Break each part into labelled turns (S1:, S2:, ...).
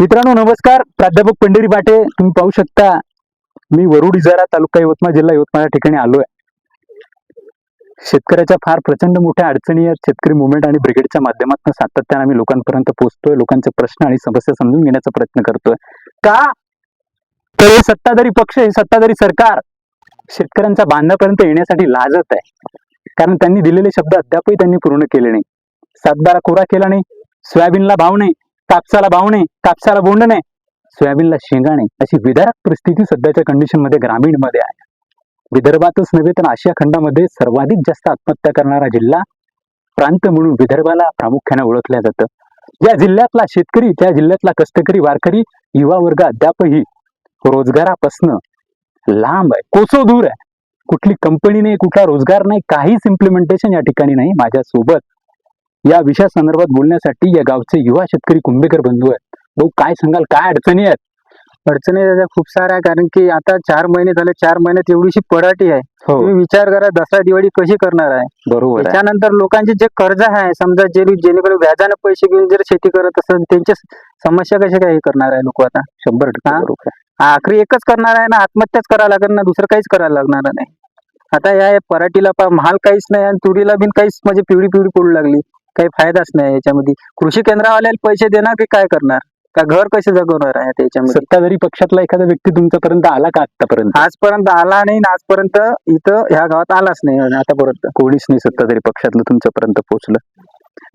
S1: मित्रांनो नमस्कार. प्राध्यापक पंढरी पाटे तुम्ही पाहू शकता मी वरुड इजारा तालुका यवतमाळ जिल्हा यवतमाळ या ठिकाणी आलोय. शेतकऱ्याच्या फार प्रचंड मोठ्या अडचणी आहेत. शेतकरी मुवमेंट आणि ब्रिगेडच्या माध्यमातून सातत्याने आम्ही लोकांपर्यंत पोहोचतोय. लोकांचे प्रश्न आणि समस्या समजून घेण्याचा प्रयत्न करतोय. का? तर हे सत्ताधारी पक्ष हे सत्ताधारी सरकार शेतकऱ्यांच्या बांधापर्यंत येण्यासाठी लाजत आहे. कारण त्यांनी दिलेले शब्द अद्यापही त्यांनी पूर्ण केले नाही. सातबारा कोरा केला नाही. सोयाबीनला भाव नाही. कापसाला भाव नाही कापसाला बोंड नाही सोयाबीनला शेंगाणे अशी विदारक परिस्थिती सध्याच्या कंडिशनमध्ये ग्रामीणमध्ये आहे. विदर्भातच नव्हे तर आशिया खंडामध्ये सर्वाधिक जास्त आत्महत्या करणारा जिल्हा प्रांत म्हणून विदर्भाला प्रामुख्याने ओळखल्या जातं. या जिल्ह्यातला शेतकरी त्या जिल्ह्यातला कष्टकरी वारकरी युवा वर्ग अद्यापही रोजगारापासनं लांब आहे. कोसो दूर आहे. कुठली कंपनी नाही कुठला रोजगार नाही काहीच इम्प्लिमेंटेशन या ठिकाणी नाही माझ्यासोबत. या विषया संदर्भात बोलण्यासाठी या गावचे युवा शेतकरी कुंभेकर बंधू आहेत. भाऊ काय सांगाल? काय अडचणी आहेत?
S2: अडचणी त्याच्या खूप साऱ्या आहे कारण की आता चार महिने झाले चार महिन्यात एवढीशी पराठी आहे.
S1: हो.
S2: तुम्ही विचार करा दसरा दिवाळी कशी करणार आहे?
S1: बरोबर आहे.
S2: त्याच्यानंतर लोकांचे जे कर्ज आहे समजा जे जेणेकरून व्याजाने पैसे घेऊन जर शेती करत असेल त्यांच्या समस्या कशा काय हे करणार आहे लोक आता?
S1: शंभर टक्के
S2: हा?
S1: बरोबर आहे.
S2: आखरी एकच करणार आहे ना आत्महत्याच करायला लागेल ना दुसरं काहीच करायला लागणार नाही. आता या पराठीला पा महाल काहीच नाही आणि तुरीला बिन काहीच म्हणजे पिवळी पिवळी पडू लागली. काही फायदाच नाही याच्यामध्ये. कृषी केंद्रावाल्याला पैसे देणार की काय करणार? का घर कसे जगवणार आहे त्याच्यामध्ये
S1: सत्ताधारी पक्षातला एखादा व्यक्ती तुमच्यापर्यंत आला का आतापर्यंत
S2: आजपर्यंत आला नाही आणि आजपर्यंत इथं ह्या गावात आलाच नाही आतापर्यंत.
S1: कोणीच नाही सत्ताधारी पक्षातलं तुमच्यापर्यंत पोहोचलं.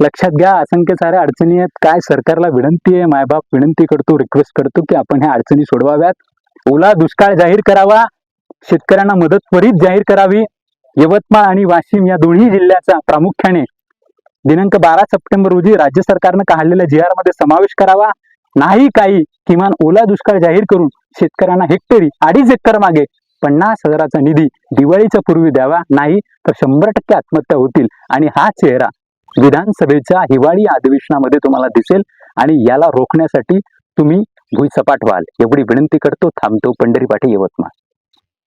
S1: लक्षात घ्या असंख्य साऱ्या अडचणी आहेत. काय सरकारला विनंती आहे मायबाप विनंती करतो रिक्वेस्ट करतो की आपण ह्या अडचणी सोडवाव्यात. ओला दुष्काळ जाहीर करावा. शेतकऱ्यांना मदत त्वरित जाहीर करावी. यवतमाळ आणि वाशिम या दोन्ही जिल्ह्याचा प्रामुख्याने दिनांक बारा सप्टेंबर रोजी राज्य सरकारनं काढलेल्या जी आरमध्ये समावेश करावा. नाही काही किमान ओला दुष्काळ जाहीर करून शेतकऱ्यांना हेक्टरी अडीच एकर मागे पन्नास हजाराचा निधी दिवाळीच्या पूर्वी द्यावा. नाही तर शंभर टक्के आत्महत्या होतील. आणि हा चेहरा विधानसभेच्या हिवाळी अधिवेशनामध्ये तुम्हाला दिसेल आणि याला रोखण्यासाठी तुम्ही भुईसपाट व्हाल. एवढी विनंती करतो. थांबतो पंढरी पाठी यवतमाळ.